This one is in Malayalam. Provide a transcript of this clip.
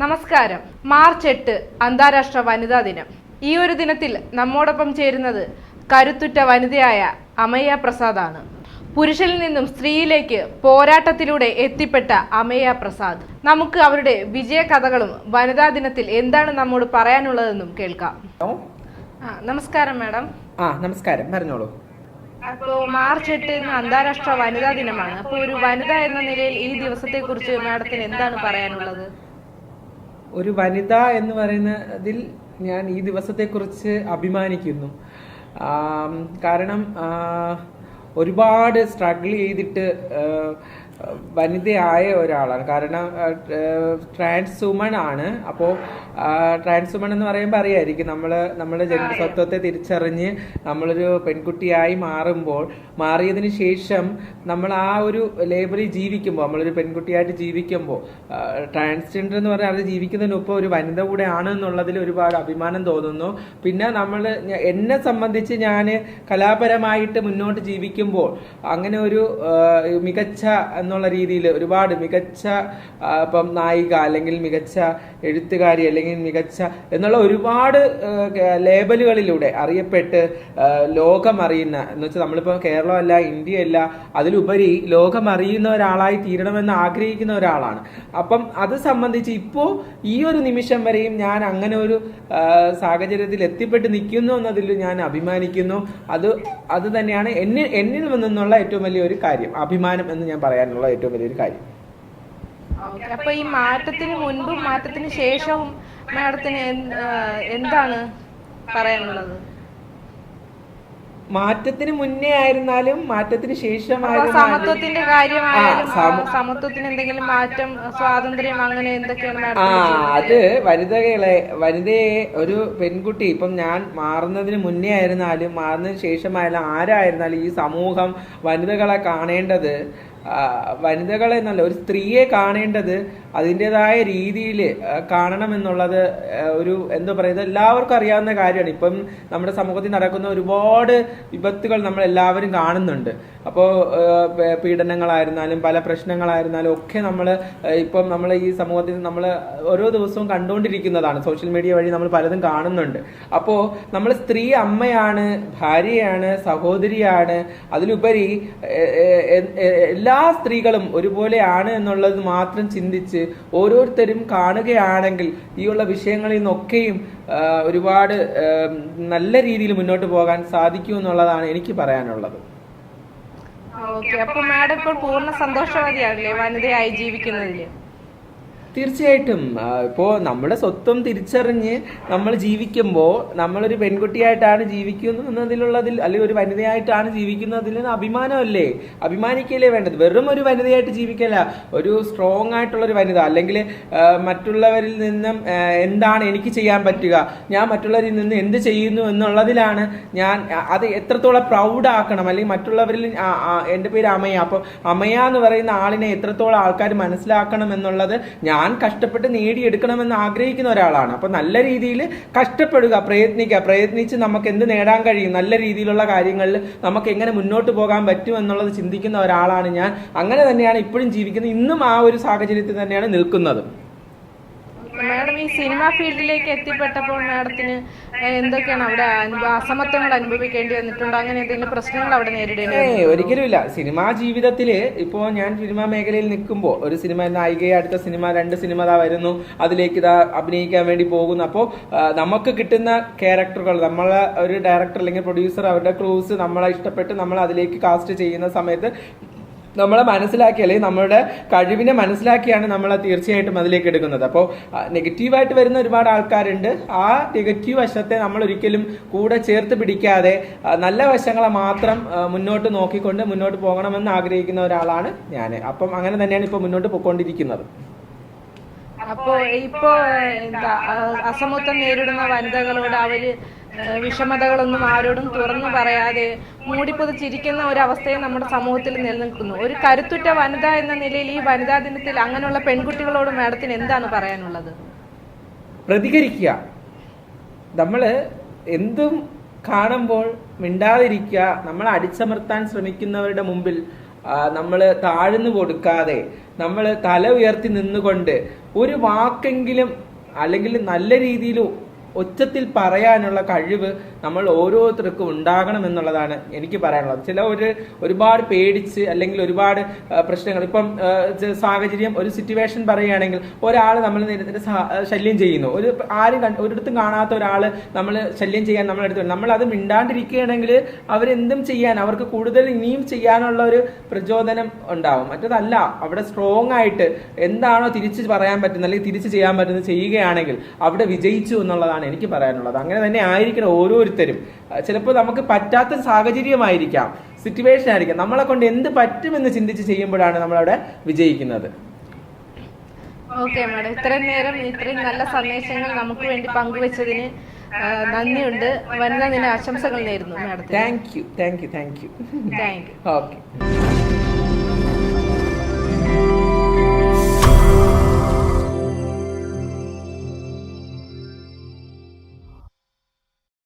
നമസ്കാരം. മാർച്ച് എട്ട് അന്താരാഷ്ട്ര വനിതാ ദിനം. ഈ ഒരു ദിനത്തിൽ നമ്മോടൊപ്പം ചേരുന്നത് കരുത്തുറ്റ വനിതയായ അമയ്യ പ്രസാദാണ്. പുരുഷനിൽ നിന്നും സ്ത്രീയിലേക്ക് പോരാട്ടത്തിലൂടെ എത്തിപ്പെട്ട അമയ്യ പ്രസാദ്. നമുക്ക് അവരുടെ വിജയ കഥകളും വനിതാ ദിനത്തിൽ എന്താണ് നമ്മോട് പറയാനുള്ളതെന്നും കേൾക്കാം. ആ, നമസ്കാരം മാഡം. ആ നമസ്കാരം. പറഞ്ഞോളൂ. അപ്പോൾ മാർച്ച് എട്ട് ഇന്ന് അന്താരാഷ്ട്ര വനിതാ ദിനമാണ്. അപ്പോൾ ഒരു വനിത എന്ന നിലയിൽ ഈ ദിവസത്തെ കുറിച്ച് മാഡത്തിന് എന്താണ് പറയാനുള്ളത്? ഒരു വനിത എന്ന് പറയുന്നതിൽ ഞാൻ ഈ ദിവസത്തെക്കുറിച്ച് അഭിമാനിക്കുന്നു. കാരണം ഒരുപാട് സ്ട്രഗിൾ ചെയ്തിട്ട് വനിതയായ ഒരാളാണ്. കാരണം ട്രാൻസ് വുമൺ ആണ്. അപ്പോൾ ട്രാൻസ് വുമൺ എന്ന് പറയുമ്പോൾ അറിയായിരിക്കും നമ്മൾ നമ്മുടെ ജന്മസത്വത്തെ തിരിച്ചറിഞ്ഞ് നമ്മളൊരു പെൺകുട്ടിയായി മാറുമ്പോൾ മാറിയതിന് ശേഷം നമ്മൾ ആ ഒരു ലേബറിൽ ജീവിക്കുമ്പോൾ നമ്മളൊരു പെൺകുട്ടിയായിട്ട് ജീവിക്കുമ്പോൾ ട്രാൻസ്ജെൻഡർ എന്ന് പറഞ്ഞാൽ അത് ജീവിക്കുന്നതിനൊപ്പം ഒരു വനിത കൂടെ ആണ് എന്നുള്ളതിൽ ഒരുപാട് അഭിമാനം തോന്നുന്നു. പിന്നെ നമ്മൾ എന്നെ സംബന്ധിച്ച് ഞാൻ കലാപരമായിട്ട് മുന്നോട്ട് ജീവിക്കുമ്പോൾ അങ്ങനെ ഒരു മികച്ച മികച്ച എന്നുള്ള രീതിയിൽ ഒരുപാട് മികച്ച ഇപ്പം നായിക അല്ലെങ്കിൽ മികച്ച എഴുത്തുകാരി അല്ലെങ്കിൽ മികച്ച എന്നുള്ള ഒരുപാട് ലേബലുകളിലൂടെ അറിയപ്പെട്ട് ലോകം അറിയുന്ന എന്ന് വെച്ചാൽ നമ്മളിപ്പോൾ കേരളമല്ല ഇന്ത്യയല്ല അതിലുപരി ലോകം അറിയുന്ന ഒരാളായി തീരണമെന്ന് ആഗ്രഹിക്കുന്ന ഒരാളാണ്. അപ്പം അത് സംബന്ധിച്ച് ഇപ്പോൾ ഈ ഒരു നിമിഷം വരെയും ഞാൻ അങ്ങനെ ഒരു സാഹചര്യത്തിൽ എത്തിപ്പെട്ട് നിൽക്കുന്നു എന്നതിൽ ഞാൻ അഭിമാനിക്കുന്നു. അത് അത് തന്നെയാണ് എന്നിൽ എന്നിൽ നിന്നുള്ള ഏറ്റവും വലിയ ഒരു കാര്യം അഭിമാനം എന്ന് ഞാൻ പറയാനുള്ള ഏറ്റവും വലിയൊരു കാര്യം. അപ്പൊ ഈ മാറ്റത്തിന് മുൻപും മാറ്റത്തിന് ശേഷവും മാഡത്തിന് എന്താണ് പറയാനുള്ളത് മാറ്റത്തിന് മുന്നേ ആയിരുന്നാലും മാറ്റത്തിന് ശേഷം ശേഷമായിരുന്നാലും സമത്വത്തിന്റെ കാര്യമായാലും സമത്വത്തിന് എന്തെങ്കിലും മാറ്റം സ്വാതന്ത്ര്യം അങ്ങനെ എന്തൊക്കെയാണ് ആ അത് വനിതകളെ വനിതയെ ഒരു പെൺകുട്ടി ഇപ്പം ഞാൻ മാറുന്നതിന് മുന്നേ ആയിരുന്നാലും മാറുന്നതിന് ശേഷമായാലും ആരായിരുന്നാലും ഈ സമൂഹം വനിതകളെ കാണേണ്ടത് വനിതകളെ എന്നല്ല ഒരു സ്ത്രീയെ കാണേണ്ടത് അതിന്റെതായ രീതിയിൽ കാണണം എന്നുള്ളത് ഒരു എന്താ പറയുക എല്ലാവർക്കും അറിയാവുന്ന കാര്യമാണ്. ഇപ്പം നമ്മുടെ സമൂഹത്തിൽ നടക്കുന്ന ഒരുപാട് വിപത്തുകൾ നമ്മൾ എല്ലാവരും കാണുന്നുണ്ട്. അപ്പോൾ പീഡനങ്ങളായിരുന്നാലും പല പ്രശ്നങ്ങളായിരുന്നാലും ഒക്കെ നമ്മൾ ഇപ്പം നമ്മൾ ഈ സമൂഹത്തിൽ നമ്മൾ ഓരോ ദിവസവും കണ്ടുകൊണ്ടിരിക്കുന്നതാണ്. സോഷ്യൽ മീഡിയ വഴി നമ്മൾ പലതും കാണുന്നുണ്ട്. അപ്പോൾ നമ്മൾ സ്ത്രീ അമ്മയാണ് ഭാര്യയാണ് സഹോദരിയാണ് അതിലുപരി എല്ലാ സ്ത്രീകളും ഒരുപോലെയാണ് എന്നുള്ളത് മാത്രം ചിന്തിച്ച് ഓരോരുത്തരും കാണുകയാണെങ്കിൽ ഈ ഉള്ള വിഷയങ്ങളിൽ നിന്നൊക്കെയും ഒരുപാട് നല്ല രീതിയിൽ മുന്നോട്ട് പോകാൻ സാധിക്കും എന്നുള്ളതാണ് എനിക്ക് പറയാനുള്ളത്. ഓക്കെ. അപ്പൊ മാഡം ഇപ്പോൾ പൂർണ സന്തോഷവതിയാണല്ലേ വനിതയായി ജീവിക്കുന്നതിൽ? തീർച്ചയായിട്ടും. ഇപ്പോൾ ഇപ്പോ നമ്മുടെ സ്വത്വം തിരിച്ചറിഞ്ഞ് നമ്മൾ ജീവിക്കുമ്പോൾ നമ്മളൊരു പെൺകുട്ടിയായിട്ടാണ് ജീവിക്കുന്നതിലുള്ളതിൽ അല്ലെങ്കിൽ ഒരു വനിതയായിട്ടാണ് ജീവിക്കുന്നതിൽ അഭിമാനമല്ലേ? അഭിമാനിക്കല്ലേ വേണ്ടത്? വെറും ഒരു വനിതയായിട്ട് ജീവിക്കല്ല. ഒരു സ്ട്രോങ് ആയിട്ടുള്ള ഒരു വനിത അല്ലെങ്കിൽ മറ്റുള്ളവരിൽ നിന്നും എന്താണ് എനിക്ക് ചെയ്യാൻ പറ്റുക? ഞാൻ മറ്റുള്ളവരിൽ നിന്ന് എന്ത് ചെയ്യുന്നു എന്നുള്ളതിലാണ് ഞാൻ അത് എത്രത്തോളം പ്രൗഡ് ആക്കണം? അല്ലെങ്കിൽ മറ്റുള്ളവരിൽ എന്റെ പേര് അമയ. അപ്പോൾ അമയ എന്ന് പറയുന്ന ആളിനെ എത്രത്തോളം ആൾക്കാർ മനസ്സിലാക്കണം എന്നുള്ളത് ഞാൻ കഷ്ടപ്പെട്ട് നേടിയെടുക്കണമെന്ന് ആഗ്രഹിക്കുന്ന ഒരാളാണ്. അപ്പൊ നല്ല രീതിയിൽ കഷ്ടപ്പെടുക പ്രയത്നിക്കുക. പ്രയത്നിച്ച് നമുക്ക് എന്ത് നേടാൻ കഴിയും? നല്ല രീതിയിലുള്ള കാര്യങ്ങളിൽ നമുക്ക് എങ്ങനെ മുന്നോട്ട് പോകാൻ പറ്റും എന്നുള്ളത് ചിന്തിക്കുന്ന ഒരാളാണ് ഞാൻ. അങ്ങനെ തന്നെയാണ് ഇപ്പോഴും ജീവിക്കുന്നത്. ഇന്നും ആ ഒരു സാഹചര്യത്തിൽ തന്നെയാണ് നിൽക്കുന്നത്. മാഡം ഈ സിനിമ ഫീൽഡിലേക്ക് എത്തിപ്പെട്ടപ്പോൾ മാഡത്തിന് എന്തൊക്കെയാണ് അവിടെ അസമത്വങ്ങൾ അനുഭവിക്കേണ്ടി വന്നിട്ടുണ്ട്? അങ്ങനെ എന്തെങ്കിലും പ്രശ്നങ്ങൾ അവിടെ നേരിടേണ്ടി ഒരിക്കലും ഇല്ല ഒരിക്കലുമില്ല. സിനിമാ ജീവിതത്തിൽ ഇപ്പോ ഞാൻ സിനിമാ മേഖലയിൽ നിൽക്കുമ്പോൾ ഒരു സിനിമ നായികയെ അടുത്ത സിനിമ രണ്ട് സിനിമ ഇതാ വരുന്നു. അതിലേക്ക് ഇതാ അഭിനയിക്കാൻ വേണ്ടി പോകുന്നു. അപ്പോൾ നമുക്ക് കിട്ടുന്ന ക്യാരക്ടറുകൾ നമ്മൾ ഒരു ഡയറക്ടർ അല്ലെങ്കിൽ പ്രൊഡ്യൂസർ അവരുടെ ക്രൂസ് നമ്മളെ ഇഷ്ടപ്പെട്ട് നമ്മൾ അതിലേക്ക് കാസ്റ്റ് ചെയ്യുന്ന സമയത്ത് നമ്മളെ മനസ്സിലാക്കി അല്ലെങ്കിൽ നമ്മളുടെ കഴിവിനെ മനസ്സിലാക്കിയാണ് നമ്മളെ തീർച്ചയായിട്ടും അതിലേക്ക് എടുക്കുന്നത്. അപ്പോൾ നെഗറ്റീവായിട്ട് വരുന്ന ഒരുപാട് ആൾക്കാരുണ്ട്. ആ നെഗറ്റീവ് വശത്തെ നമ്മൾ ഒരിക്കലും കൂടെ ചേർത്ത് പിടിക്കാതെ നല്ല വശങ്ങളെ മാത്രം മുന്നോട്ട് നോക്കിക്കൊണ്ട് മുന്നോട്ട് പോകണമെന്ന് ആഗ്രഹിക്കുന്ന ഒരാളാണ് ഞാൻ അപ്പം അങ്ങനെ തന്നെയാണ് ഇപ്പോൾ മുന്നോട്ട് പോയിക്കൊണ്ടിരിക്കുന്നത് അപ്പോ ഇപ്പോ എന്താ അസമത്വം നേരിടുന്ന വനിതകളോട് അവർ വിഷമതകളൊന്നും ആരോടും തുറന്നു പറയാതെ മൂടിപ്പൊതിച്ചിരിക്കുന്ന ഒരു അവസ്ഥയും നമ്മുടെ സമൂഹത്തിൽ നിലനിൽക്കുന്നു. ഒരു കരുത്തുറ്റ വനിത എന്ന നിലയിൽ ഈ വനിതാ ദിനത്തിൽ അങ്ങനെയുള്ള പെൺകുട്ടികളോട് മാഡത്തിന് എന്താണ് പറയാനുള്ളത്? പ്രതികരിക്കുക. നമ്മൾ എന്തും കാണുമ്പോൾ മിണ്ടാതിരിക്കുക. നമ്മൾ അടിച്ചമർത്താൻ ശ്രമിക്കുന്നവരുടെ മുമ്പിൽ നമ്മൾ താഴ്ന്നു കൊടുക്കാതെ നമ്മൾ തല ഉയർത്തി നിന്നുകൊണ്ട് ഒരു വാക്കെങ്കിലും അല്ലെങ്കിൽ നല്ല രീതിയിൽ ഒച്ചത്തിൽ പറയാനുള്ള കഴിവ് നമ്മൾ ഓരോരുത്തർക്കും ഉണ്ടാകണം എന്നുള്ളതാണ് എനിക്ക് പറയാനുള്ളത്. ചില ഒരു ഒരുപാട് പേടിച്ച് അല്ലെങ്കിൽ ഒരുപാട് പ്രശ്നങ്ങൾ. ഇപ്പം സാഹചര്യം ഒരു സിറ്റുവേഷൻ പറയുകയാണെങ്കിൽ ഒരാൾ നമ്മൾ നേരത്തെ ശല്യം ചെയ്യുന്നു. ഒരു ആരും ഒരിടത്തും കാണാത്ത ഒരാൾ നമ്മൾ ശല്യം ചെയ്യാൻ നമ്മൾ എടുത്തു നമ്മൾ അത് മിണ്ടാണ്ടിരിക്കുകയാണെങ്കിൽ അവരെന്തും ചെയ്യാൻ അവർക്ക് കൂടുതൽ ഇനിയും ചെയ്യാനുള്ള ഒരു പ്രചോദനം ഉണ്ടാവും. മറ്റതല്ല അവിടെ സ്ട്രോങ് ആയിട്ട് എന്താണോ തിരിച്ച് പറയാൻ പറ്റുന്നത് അല്ലെങ്കിൽ തിരിച്ച് ചെയ്യാൻ പറ്റുന്നത് ചെയ്യുകയാണെങ്കിൽ അവിടെ വിജയിച്ചു എന്നുള്ളതാണ് എനിക്ക് പറയാനുള്ളത്. അങ്ങനെ തന്നെ ആയിരിക്കണം ഓരോരുത്തരും ചിലപ്പോൾ നമുക്ക് പറ്റാത്ത സാഹചര്യമായിരിക്കാം സിറ്റുവേഷൻ ആയിരിക്കാം. നമ്മളെ കൊണ്ട് എന്ത് പറ്റുമെന്ന് ചിന്തിച്ച് ചെയ്യുമ്പോഴാണ് നമ്മളവിടെ വിജയിക്കുന്നത്. ഓക്കെ മാഡം ഇത്രയും നേരം ഇത്രയും നല്ല സന്ദേശങ്ങൾ നമുക്ക് വേണ്ടി പങ്കുവച്ചതിന് നന്ദിയുണ്ട്. വനിതാ ദിന ആശംസകൾ നേരുന്നു madam thank you thank you thank you thank you okay